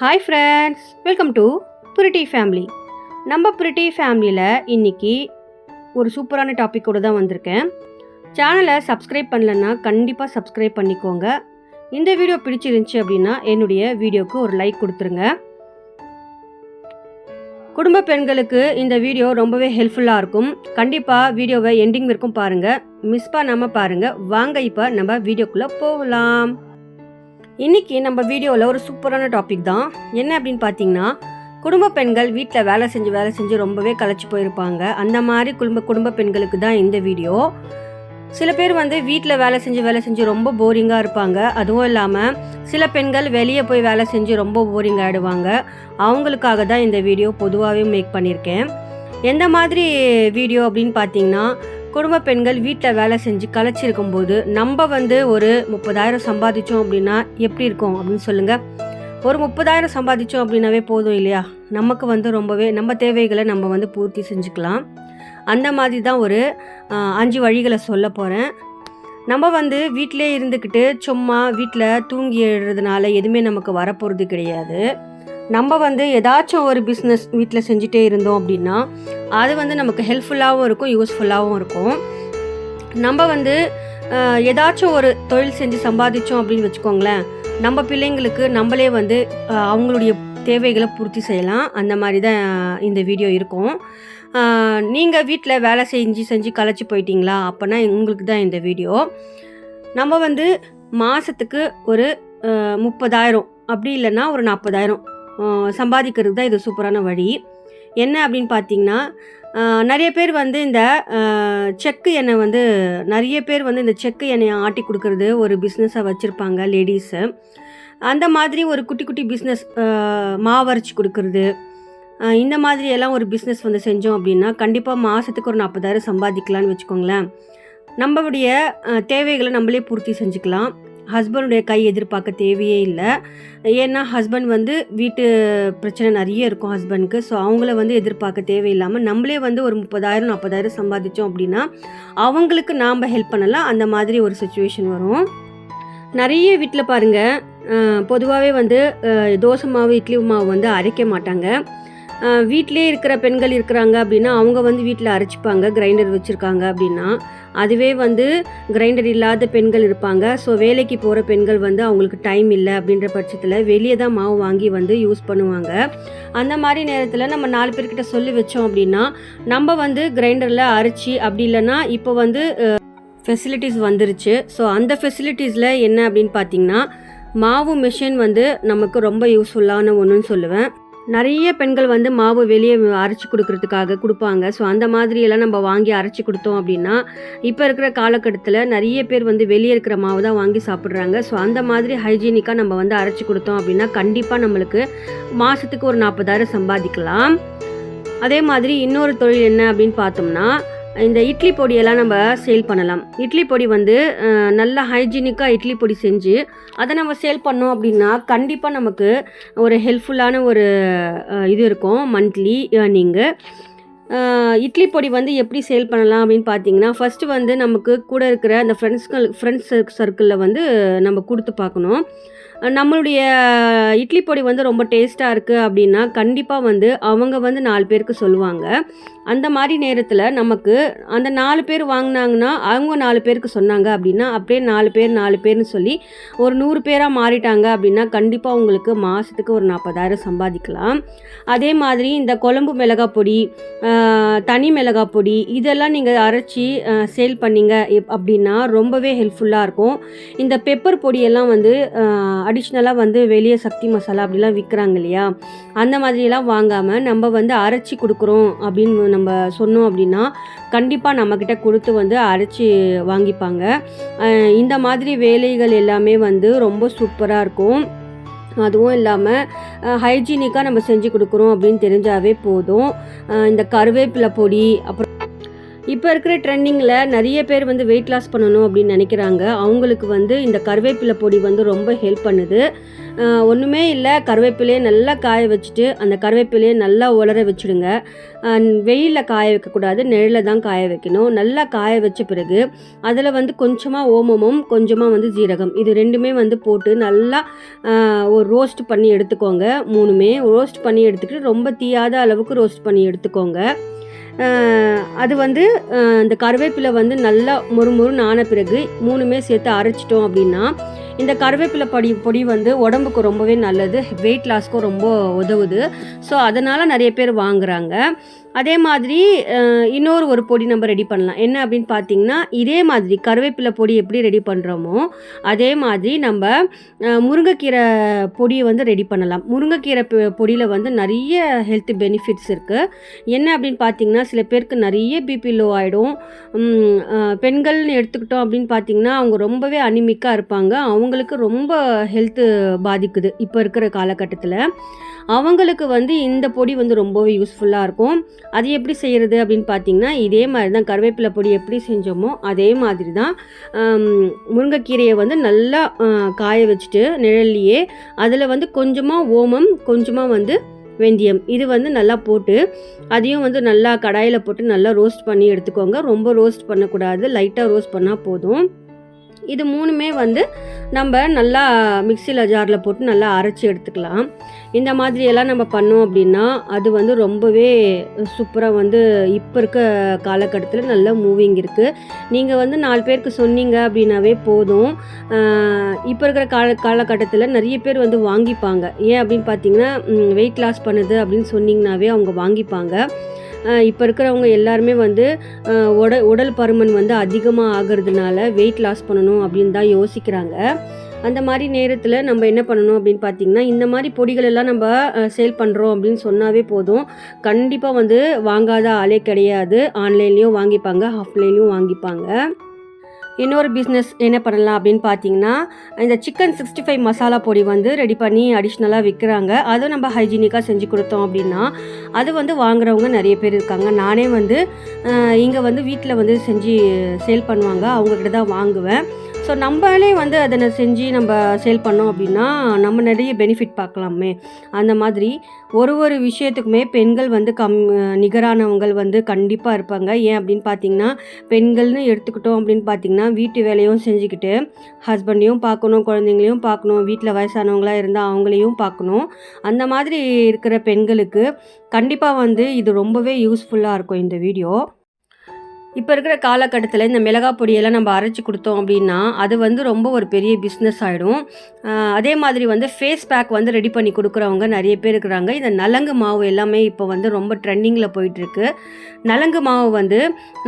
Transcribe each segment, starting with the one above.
Hi friends welcome to purity family நம்ம புரிட்டி ஃபேமிலியில் இன்னைக்கு ஒரு சூப்பரான டாப்பிக்கோடு தான் வந்திருக்கேன். சேனலை சப்ஸ்கிரைப் பண்ணலன்னா கண்டிப்பாக சப்ஸ்கிரைப் பண்ணிக்கோங்க. இந்த வீடியோ பிடிச்சிருந்துச்சி அப்படின்னா என்னுடைய வீடியோவுக்கு ஒரு லைக் கொடுத்துருங்க. குடும்ப பெண்களுக்கு இந்த வீடியோ ரொம்பவே ஹெல்ப்ஃபுல்லாக இருக்கும். கண்டிப்பாக வீடியோவை எண்டிங் வரைக்கும் பாருங்கள் மிஸ் பண்ணாமல் பாருங்கள் வாங்க இப்போ நம்ம வீடியோக்குள்ளே போகலாம். இன்னைக்கு நம்ம வீடியோவில் ஒரு சூப்பரான டாபிக் தான். என்ன அப்படின்னு பார்த்தீங்கன்னா குடும்ப பெண்கள் வீட்டில் வேலை செஞ்சு வேலை செஞ்சு ரொம்பவே களைச்சி போயிருப்பாங்க. அந்த மாதிரி குடும்ப குடும்ப பெண்களுக்கு தான் இந்த வீடியோ. சில பேர் வந்து வீட்டில் வேலை செஞ்சு வேலை செஞ்சு ரொம்ப போரிங்காக இருப்பாங்க. அதுவும் இல்லாமல் சில பெண்கள் வெளியே போய் வேலை செஞ்சு ரொம்ப போரிங் ஆகிடுவாங்க அவங்களுக்காக தான் இந்த வீடியோ பொதுவாகவே மேக் பண்ணியிருக்கேன். எந்த மாதிரி வீடியோ அப்படின்னு பார்த்தீங்கன்னா குடும்ப பெண்கள் வீட்டில் வேலை செஞ்சு களைச்சிருக்கும் போது நம்ம வந்து ஒரு முப்பதாயிரம் சம்பாதிச்சோம் அப்படின்னா எப்படி இருக்கும் அப்படின்னு சொல்லுங்கள் ஒரு முப்பதாயிரம் சம்பாதிச்சோம் அப்படின்னாவே போதும் இல்லையா? நமக்கு வந்து ரொம்பவே நம்ம தேவைகளை நம்ம வந்து பூர்த்தி செஞ்சுக்கலாம். அந்த மாதிரி தான் ஒரு அஞ்சு வழிகளை சொல்ல போகிறேன் நம்ம வந்து வீட்டிலே இருந்துக்கிட்டு சும்மா வீட்டில் தூங்கி எழுறதுனால எதுவுமே நமக்கு வரப்போகிறது கிடையாது. நம்ம வந்து ஏதாச்சும் ஒரு பிஸ்னஸ் வீட்டில் செஞ்சுட்டே இருந்தோம் அப்படின்னா அது வந்து நமக்கு ஹெல்ப்ஃபுல்லாகவும் இருக்கும் யூஸ்ஃபுல்லாகவும் இருக்கும். நம்ம வந்து ஏதாச்சும் ஒரு தொழில் செஞ்சு சம்பாதிச்சோம் அப்படின்னு வச்சுக்கோங்களேன் நம்ம பிள்ளைங்களுக்கு நம்மளே வந்து அவங்களுடைய தேவைகளை பூர்த்தி செய்யலாம். அந்த மாதிரி தான் இந்த வீடியோ இருக்கும். நீங்கள் வீட்டில் வேலை செஞ்சு செஞ்சு களைச்சி போயிட்டீங்களா? அப்போனா உங்களுக்கு தான் இந்த வீடியோ நம்ம வந்து மாதத்துக்கு ஒரு முப்பதாயிரம். அப்படி இல்லைன்னா ஒரு நாற்பதாயிரம் சம்பாதிக்கிறதுக்கு தான் இது சூப்பரான வழி. என்ன அப்படின்னு பார்த்தீங்கன்னா நிறைய பேர் வந்து இந்த செக்கு எண்ணெய் வந்து நிறைய பேர் வந்து இந்த செக்கு எண்ணெயை ஆட்டி கொடுக்கறது ஒரு பிஸ்னஸாக வச்சுருப்பாங்க லேடிஸு அந்த மாதிரி ஒரு குட்டி குட்டி பிஸ்னஸ் மாவரைச்சி கொடுக்கறது. இந்த மாதிரி எல்லாம் ஒரு பிஸ்னஸ் வந்து செஞ்சோம் அப்படின்னா கண்டிப்பாக மாதத்துக்கு ஒரு நாற்பதாயிரம் சம்பாதிக்கலாம்னு வச்சுக்கோங்களேன். நம்மளுடைய தேவைகளை நம்மளே பூர்த்தி செஞ்சுக்கலாம். ஹஸ்பண்டுடைய கை எதிர்பார்க்க தேவையே இல்லை. ஏன்னா ஹஸ்பண்ட் வந்து வீட்டு பிரச்சனை நிறைய இருக்கும் ஹஸ்பண்ட்க்கு. ஸோ அவங்கள வந்து எதிர்பார்க்க தேவையில்லாமல் நம்மளே வந்து ஒரு முப்பதாயிரம் நாற்பதாயிரம் சம்பாதிச்சோம் அப்படின்னா அவங்களுக்கு நாம் ஹெல்ப் பண்ணலாம். அந்த மாதிரி ஒரு சுச்சுவேஷன் வரும். நிறைய வீட்டில் பாருங்கள் பொதுவாகவே வந்து தோசை மாவு இட்லி மாவு வந்து அரைக்க மாட்டாங்க. வீட்டிலே இருக்கிற பெண்கள் இருக்கிறாங்க அப்படின்னா அவங்க வந்து வீட்டில் அரைச்சிப்பாங்க கிரைண்டர் வச்சுருக்காங்க அப்படின்னா அதுவே வந்து கிரைண்டர் இல்லாத பெண்கள் இருப்பாங்க. ஸோ வேலைக்கு போகிற பெண்கள் வந்து அவங்களுக்கு டைம் இல்லை அப்படின்ற பட்சத்தில் வெளியே தான் மாவு வாங்கி வந்து யூஸ் பண்ணுவாங்க. அந்த மாதிரி நேரத்தில் நம்ம நாலு பேர்கிட்ட சொல்லி வச்சோம் அப்படின்னா நம்ம வந்து கிரைண்டரில் அரைச்சி அப்படி இல்லைன்னா இப்போ வந்து ஃபெசிலிட்டிஸ் வந்துருச்சு. ஸோ அந்த ஃபெசிலிட்டிஸில் என்ன அப்படின்னு பார்த்தீங்கன்னா மாவு மிஷின் வந்து நமக்கு ரொம்ப யூஸ்ஃபுல்லான ஒன்றுன்னு சொல்லுவேன். நிறைய பெண்கள் வந்து மாவு வெளியே அரைச்சி கொடுக்கறதுக்காக கொடுப்பாங்க. ஸோ அந்த மாதிரியெல்லாம் நம்ம வாங்கி அரைச்சி கொடுத்தோம் அப்படின்னா இப்போ இருக்கிற காலகட்டத்தில் நிறைய பேர் வந்து வெளியே இருக்கிற மாவு தான் வாங்கி சாப்பிட்றாங்க. ஸோ அந்த மாதிரி ஹைஜீனிக்காக நம்ம வந்து அரைச்சி கொடுத்தோம் அப்படின்னா கண்டிப்பாக நம்மளுக்கு மாதத்துக்கு ஒரு நாற்பதாயிரம் சம்பாதிக்கலாம். அதே மாதிரி இன்னொரு தொழில் என்ன அப்படின்னு பார்த்தோம்னா இந்த இட்லி பொடியெல்லாம் நம்ம சேல் பண்ணலாம். இட்லி பொடி வந்து நல்லா ஹைஜீனிக்காக இட்லி பொடி செஞ்சு அதை நம்ம சேல் பண்ணோம் அப்படின்னா கண்டிப்பாக நமக்கு ஒரு ஹெல்ப்ஃபுல்லான ஒரு இது இருக்கும் மந்த்லி ஏர்னிங்கு இட்லி பொடி வந்து எப்படி சேல் பண்ணலாம் அப்படின்னு பார்த்தீங்கன்னா ஃபஸ்ட்டு வந்து நமக்கு கூட இருக்கிற அந்த ஃப்ரெண்ட்ஸ்கள் ஃப்ரெண்ட்ஸ் சர்க்கிளில் வந்து நம்ம கொடுத்து பார்க்கணும். நம்மளுடைய இட்லி பொடி வந்து ரொம்ப டேஸ்ட்டாக இருக்குது அப்படின்னா கண்டிப்பாக வந்து அவங்க வந்து நாலு பேருக்கு சொல்லுவாங்க. அந்த மாதிரி நேரத்தில் நமக்கு அந்த நாலு பேர் வாங்கினாங்கன்னா அவங்க நாலு பேருக்கு சொன்னாங்க அப்படின்னா அப்படியே நாலு பேர் நாலு பேர்னு சொல்லி ஒரு நூறு பேராக மாறிட்டாங்க அப்படின்னா கண்டிப்பாக உங்களுக்கு மாதத்துக்கு ஒரு நாற்பதாயிரம் சம்பாதிக்கலாம். அதே மாதிரி இந்த குழம்பு மிளகாய் பொடி தனி மிளகாய் பொடி இதெல்லாம் நீங்கள் அரைச்சி சேல் பண்ணீங்க அப்படின்னா ரொம்பவே ஹெல்ப்ஃபுல்லாக இருக்கும். இந்த பெப்பர் பொடியெல்லாம் வந்து அடிஷ்னலாக வந்து வெளியே சக்தி மசாலா அப்படிலாம் விற்கிறாங்க இல்லையா? அந்த மாதிரியெல்லாம் வாங்காமல் நம்ம வந்து அரைச்சி கொடுக்குறோம் அப்படின்னு நம்ம சொன்னோம் அப்படின்னா கண்டிப்பாக நம்மக்கிட்ட கொடுத்து வந்து அரைச்சி வாங்கிப்பாங்க. இந்த மாதிரி வேலைகள் எல்லாமே வந்து ரொம்ப சூப்பராக இருக்கும். அதுவும் இல்லாமல் ஹைஜீனிக்காக நம்ம செஞ்சு கொடுக்குறோம் அப்படின்னு தெரிஞ்சாவே போதும். இந்த கருவேப்பிலை பொடி அப்புறம் இப்போ இருக்கிற ட்ரெண்டிங்கில் நிறைய பேர் வந்து வெயிட் லாஸ் பண்ணணும் அப்படின்னு நினைக்கிறாங்க. அவங்களுக்கு வந்து இந்த கருவேப்பிலை பொடி வந்து ரொம்ப ஹெல்ப் பண்ணுது. ஒன்றுமே இல்லை கருவேப்பிலையை நல்லா காய வச்சுட்டு அந்த கருவேப்பிலையை நல்லா உலர வச்சுடுங்க. வெயிலில் காய வைக்கக்கூடாது நிழலில் தான் காய வைக்கணும். நல்லா காய வச்ச பிறகு அதில் வந்து கொஞ்சமாக ஓமமும் கொஞ்சமாக வந்து ஜீரகம் இது ரெண்டுமே வந்து போட்டு நல்லா ஒரு ரோஸ்ட் பண்ணி எடுத்துக்கோங்க. மூணுமே ரோஸ்ட் பண்ணி எடுத்துக்கிட்டு ரொம்ப தீயாத அளவுக்கு ரோஸ்ட் பண்ணி எடுத்துக்கோங்க. அது வந்து இந்த கருவேப்பிலை வந்து நல்லா மொறுமொறுன்னு ஆன பிறகு மூணுமே சேர்த்து அரைச்சிட்டோம் அப்படின்னா இந்த கருவேப்பிலை பொடி பொடி வந்து உடம்புக்கு ரொம்பவே நல்லது வெயிட் லாஸ்க்கும் ரொம்ப உதவுது. ஸோ அதனால் நிறைய பேர் வாங்குகிறாங்க அதே மாதிரி இன்னொரு ஒரு பொடி நம்ம ரெடி பண்ணலாம். என்ன அப்படின்னு பார்த்தீங்கன்னா இதே மாதிரி கருவேப்பிலை பொடி எப்படி ரெடி பண்ணுறோமோ அதே மாதிரி நம்ம முருங்கைக்கீரை பொடியை வந்து ரெடி பண்ணலாம். முருங்கைக்கீரை பொடியில் வந்து நிறைய ஹெல்த் பெனிஃபிட்ஸ் இருக்குது என்ன அப்படின்னு பார்த்தீங்கன்னா சில பேருக்கு நிறைய பிபி லோ ஆகிடும் பெண்கள்னு எடுத்துக்கிட்டோம் அப்படின்னு பார்த்தீங்கன்னா அவங்க ரொம்பவே அனிமிக்காக இருப்பாங்க. அவங்களுக்கு ரொம்ப ஹெல்த்து பாதிக்குது இப்போ இருக்கிற காலகட்டத்தில். அவங்களுக்கு வந்து இந்த பொடி வந்து ரொம்பவே யூஸ்ஃபுல்லாக இருக்கும். அது எப்படி செய்கிறது அப்படின்னு பார்த்தீங்கன்னா இதே மாதிரி தான் கருவேப்பிலை பொடி எப்படி செஞ்சோமோ அதே மாதிரி தான் முருங்கைக்கீரையை வந்து நல்லா காய வச்சுட்டு நிழல்லையே அதில் வந்து கொஞ்சமாக ஓமம் கொஞ்சமாக வந்து வெந்தயம் இது வந்து நல்லா போட்டு அதையும் வந்து நல்லா கடாயில் போட்டு நல்லா ரோஸ்ட் பண்ணி எடுத்துக்கோங்க. ரொம்ப ரோஸ்ட் பண்ணக்கூடாது. லைட்டாக ரோஸ்ட் பண்ணால் போதும். இது மூணுமே வந்து நம்ம நல்லா மிக்சியில் ஜாரில் போட்டு நல்லா அரைச்சி எடுத்துக்கலாம். இந்த மாதிரியெல்லாம் நம்ம பண்ணோம் அப்படின்னா அது வந்து ரொம்பவே சூப்பராக வந்து இப்போ இருக்க காலகட்டத்தில் நல்ல மூவிங் இருக்குது நீங்கள் வந்து நாலு பேருக்கு சொன்னீங்க அப்படின்னாவே போதும். இப்போ இருக்கிற கால காலகட்டத்தில் நிறைய பேர் வந்து வாங்கிப்பாங்க. ஏன் அப்படின்னு பார்த்தீங்கன்னா வெயிட் லாஸ் பண்ணுது அப்படின்னு சொன்னிங்கனாவே அவங்க வாங்கிப்பாங்க. இப்போ இருக்கிறவங்க எல்லாருமே வந்து உட உடல் பருமன் வந்து அதிகமாக ஆகிறதுனால வெயிட் லாஸ் பண்ணணும் அப்படின்னு தான் யோசிக்கிறாங்க. அந்த மாதிரி நேரத்தில் நம்ம என்ன பண்ணணும் அப்படின்னு பார்த்தீங்கன்னா இந்த மாதிரி பொடிகள் எல்லாம் நம்ம சேல் பண்ணுறோம் அப்படின்னு சொன்னாவே போதும். கண்டிப்பாக வந்து வாங்காத ஆளே கிடையாது. ஆன்லைன்லேயும் வாங்கிப்பாங்க ஆஃப்லைன்லேயும் வாங்கிப்பாங்க. இன்னொரு பிஸ்னஸ் என்ன பண்ணலாம் அப்படின்னு பார்த்தீங்கன்னா இந்த சிக்கன் சிக்ஸ்டி ஃபைவ் மசாலா பொடி வந்து ரெடி பண்ணி அடிஷ்னலாக விற்கிறாங்க அதை நம்ம ஹைஜீனிக்காக செஞ்சு கொடுத்தோம் அப்படின்னா அது வந்து வாங்குறவங்க நிறைய பேர் இருக்காங்க. நானே வந்து இங்கே வந்து வீட்டில் வந்து செஞ்சு சேல் பண்ணுவாங்க. அவங்கக்கிட்ட தான் வாங்குவேன். ஸோ நம்மளே வந்து அதை செஞ்சு நம்ம சேல் பண்ணோம் அப்படின்னா நம்ம நிறைய பெனிஃபிட் பார்க்கலாமே. அந்த மாதிரி ஒரு ஒரு விஷயத்துக்குமே பெண்கள் வந்து கம் நிகரானவங்கள் வந்து கண்டிப்பாக இருப்பாங்க. ஏன் அப்படின்னு பார்த்தீங்கன்னா பெண்கள்னு எடுத்துக்கிட்டோம் அப்படின்னு பார்த்தீங்கன்னா வீட்டு வேலையும் செஞ்சுக்கிட்டு ஹஸ்பண்டையும் பார்க்கணும் குழந்தைங்களையும் பார்க்கணும் வீட்டில் வயசானவங்களாக இருந்தால் அவங்களையும் பார்க்கணும். அந்த மாதிரி இருக்கிற பெண்களுக்கு கண்டிப்பாக வந்து இது ரொம்பவே யூஸ்ஃபுல்லாக இருக்கும் இந்த வீடியோ இப்போ இருக்கிற காலகட்டத்தில் இந்த மிளகா பொடியெல்லாம் நம்ம அரைச்சி கொடுத்தோம் அப்படின்னா அது வந்து ரொம்ப ஒரு பெரிய பிஸ்னஸ் ஆகிடும் அதே மாதிரி வந்து ஃபேஸ் பேக் வந்து ரெடி பண்ணி கொடுக்குறவங்க நிறைய பேர் இருக்கிறாங்க. இந்த நலங்கு மாவு எல்லாமே இப்போ வந்து ரொம்ப ட்ரெண்டிங்கில் போயிட்டுருக்கு நலங்கு மாவு வந்து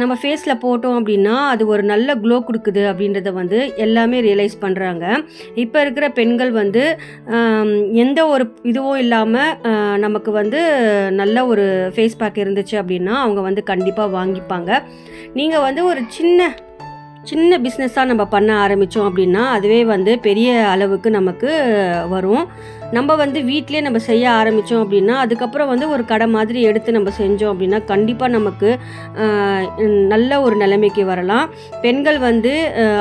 நம்ம ஃபேஸில் போட்டோம் அப்படின்னா அது ஒரு நல்ல க்ளோ கொடுக்குது அப்படின்றத வந்து எல்லாமே ரியலைஸ் பண்ணுறாங்க இப்போ இருக்கிற பெண்கள் வந்து எந்த ஒரு இதுவும் இல்லாமல் நமக்கு வந்து நல்ல ஒரு ஃபேஸ் பேக் இருந்துச்சு அப்படின்னா அவங்க வந்து கண்டிப்பாக வாங்கிப்பாங்க. நீங்கள் வந்து ஒரு சின்ன சின்ன பிஸ்னஸாக நம்ம பண்ண ஆரம்பித்தோம் அப்படின்னா அதுவே வந்து பெரிய அளவுக்கு நமக்கு வரும். நம்ம வந்து வீட்டிலே நம்ம செய்ய ஆரம்பித்தோம் அப்படின்னா அதுக்கப்புறம் வந்து ஒரு கடை மாதிரி எடுத்து நம்ம செஞ்சோம் அப்படின்னா கண்டிப்பாக நமக்கு நல்ல ஒரு நிலைமைக்கு வரலாம். பெண்கள் வந்து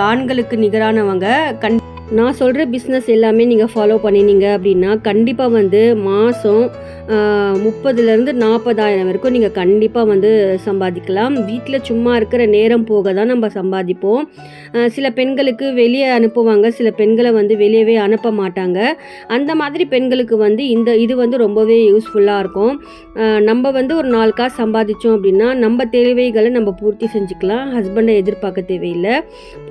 ஆண்களுக்கு நிகரானவங்க கண் நான் சொல்கிற பிஸ்னஸ் எல்லாமே நீங்கள் ஃபாலோ பண்ணினீங்க அப்படின்னா கண்டிப்பாக வந்து மாதம் முப்பதுலேருந்து நாற்பதாயிரம் வரைக்கும் நீங்கள் கண்டிப்பாக வந்து சம்பாதிக்கலாம். வீட்டில் சும்மா இருக்கிற நேரம் போக தான் நம்ம சம்பாதிப்போம். சில பெண்களுக்கு வெளியே அனுப்புவாங்க சில பெண்களை வந்து வெளியவே அனுப்ப மாட்டாங்க. அந்த மாதிரி பெண்களுக்கு வந்து இந்த இது வந்து ரொம்பவே யூஸ்ஃபுல்லாக இருக்கும். நம்ம வந்து ஒரு நாலு காசு சம்பாதிச்சோம் அப்படின்னா நம்ம தேவைகளை நம்ம பூர்த்தி செஞ்சுக்கலாம். ஹஸ்பண்டை எதிர்பார்க்க தேவையில்லை.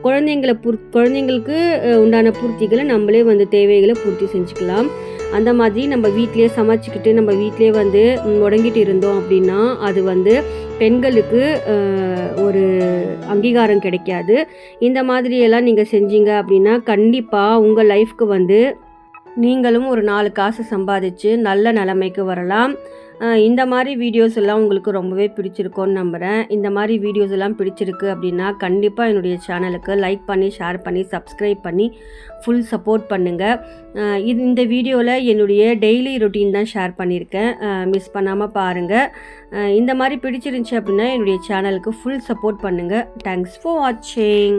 குழந்தைங்களை பூர் குழந்தைங்களுக்கு உண்டான உண்டான பூர்த்திகளை நம்மளே வந்து தேவைகளை பூர்த்தி செஞ்சுக்கலாம். அந்த மாதிரி நம்ம வீட்டிலே சமைச்சிக்கிட்டு நம்ம வீட்டிலேயே வந்து முடங்கிட்டு இருந்தோம் அப்படின்னா அது வந்து பெண்களுக்கு ஒரு அங்கீகாரம் கிடைக்காது. இந்த மாதிரியெல்லாம் நீங்கள் செஞ்சீங்க அப்படின்னா கண்டிப்பாக உங்கள் லைஃப்க்கு வந்து நீங்களும் ஒரு நாலு காசு சம்பாதிச்சு நல்ல நிலைமைக்கு வரலாம். இந்த மாதிரி வீடியோஸ் எல்லாம் உங்களுக்கு ரொம்பவே பிடிச்சிருக்கோன்னு நம்புகிறேன் இந்த மாதிரி வீடியோஸ் எல்லாம் பிடிச்சிருக்கு அப்படின்னா கண்டிப்பாக என்னுடைய சேனலுக்கு லைக் பண்ணி ஷேர் பண்ணி சப்ஸ்கிரைப் பண்ணி ஃபுல் சப்போர்ட் பண்ணுங்கள் இது இந்த வீடியோவில் என்னுடைய டெய்லி ரொட்டீன் தான் ஷேர் பண்ணியிருக்கேன். மிஸ் பண்ணாமல் பாருங்கள் இந்த மாதிரி பிடிச்சிருந்துச்சி அப்படின்னா என்னுடைய சேனலுக்கு ஃபுல் சப்போர்ட் பண்ணுங்கள் தேங்க்ஸ் ஃபார் வாட்சிங்